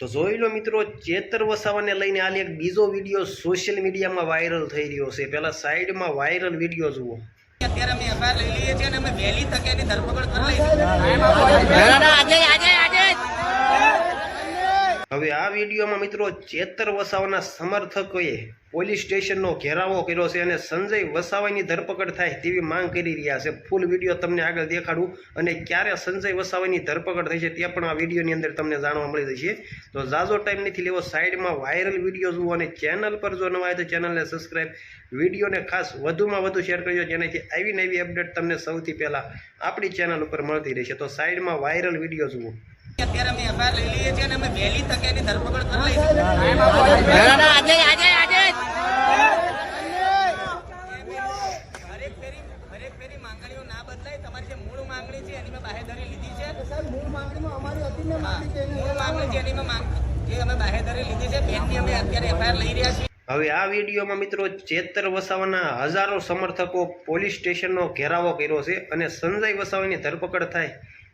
તો જોઈ લો મિત્રો ચેતર વસાવાને લઈને હાલ એક બીજો વીડિયો સોશિયલ મીડિયામાં વાયરલ થઈ રહ્યો છે. પહેલા સાઈડમાં વાયરલ વીડિયો જુઓ. અત્યારે અમે એફઆઈઆર લઈ લઈએ છીએ અને અમે વહેલી તકે એની ધરપકડ કરી લઈશું હવે આ વિડીયોમાં મિત્રો ચેતર વસાવાના સમર્થકોએ પોલીસ સ્ટેશનનો ઘેરાવો કર્યો છે અને સંજય વસાવાની ધરપકડ થાય તેવી માંગ કરી રહ્યા છે. ફૂલ વીડિયો તમને આગળ દેખાડું અને ક્યારે સંજય વસાવાની ધરપકડ થઈ છે તે પણ આ વિડીયોની અંદર તમને જાણવા મળી જશે તો ઝાઝો ટાઈમ નથી લેવો, સાઈડમાં વાયરલ વીડિયો જુઓ અને ચેનલ પર જો નવા હોય તો ચેનલને સબસ્ક્રાઈબ વિડીયોને ખાસ વધુમાં વધુ શેર કરજો જેનાથી આવી નવી અપડેટ તમને સૌથી પહેલાં આપણી ચેનલ ઉપર મળતી રહેશે. તો સાઈડમાં વાયરલ વીડિયો જુઓ. અત્યારે અમે એફઆઈઆર લઈ લઈએ છીએ અને અમે વહેલી તકે એની ધરપકડ કરી લઈશું. હરેક ફેરી હરેક ફેરી માંગણીઓ ના બદલાય. તમારી જે મૂળ માંગણી છે એની મેં બાહેધરી લીધી છે. મૂળ માંગણી છે. એની મેં માંગ જે અમે બાહેધરી લીધી છે બેનની અમે અત્યારે એફઆઈઆર લઈ રહ્યા છીએ. હવે આ વિડીયોમાં મિત્રો ચેતર વસાવાના હજારો સમર્થકો પોલીસ સ્ટેશનનો ઘેરાવો કર્યો છે અને સંજય વસાવાની ધરપકડ થાય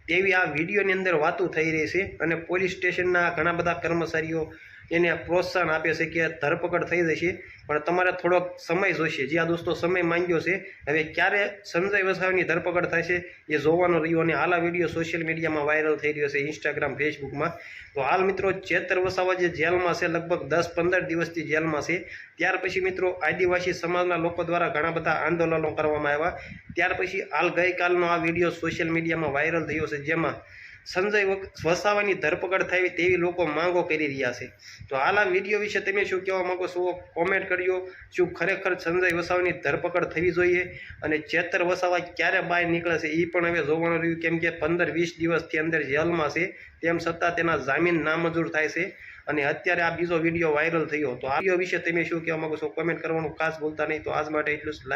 તેવી આ વિડીયોની અંદર વાતો થઈ રહી છે અને પોલીસ સ્ટેશનના ઘણા બધા કર્મચારીઓ એને પ્રોત્સાહન આપે છે કે ધરપકડ થઈ જશે. પણ તમારે થોડોક સમય જોઈશે જે આ દોસ્તો સમય માંગ્યો છે. હવે ક્યારે સંજય વસાવાની ધરપકડ થશે એ જોવાનો રહ્યો અને હાલ આ વીડિયો સોશિયલ મીડિયામાં વાયરલ થઈ રહ્યો છે ઇન્સ્ટાગ્રામ ફેસબુકમાં તો હાલ મિત્રો ચેતર વસાવા જે જેલમાં છે, લગભગ દસ પંદર દિવસથી જેલમાં છે. ત્યાર પછી મિત્રો આદિવાસી સમાજના લોકો દ્વારા ઘણા બધા આંદોલનો કરવામાં આવ્યા. ત્યાર પછી હાલ ગઈકાલનો આ વીડિયો સોશિયલ મીડિયામાં વાયરલ થયો છે. જેમાં સંજય વસાવાની ધરપકડ થાય તેવી લોકો માંગો કરી રહ્યા છે. તો હાલ આ વીડિયો વિશે તમે શું કહેવા માગો છો કોમેન્ટ કરજો. શું ખરેખર સંજય વસાવાની ધરપકડ થવી જોઈએ અને ચેતર વસાવા ક્યારે બહાર નીકળે છે એ પણ હવે જોવાનું રહ્યું. કેમ કે પંદર વીસ દિવસથી અંદર જેલમાં છે, તેમ છતાં તેના જામીન નામંજૂર થાય છે અને અત્યારે આ બીજો વીડિયો વાયરલ થયો. તો આ વીડિયો વિશે તમે શું કહેવા માગો છો કોમેન્ટ કરવાનું ખાસ ભૂલતા નહીં. તો આજ માટે એટલું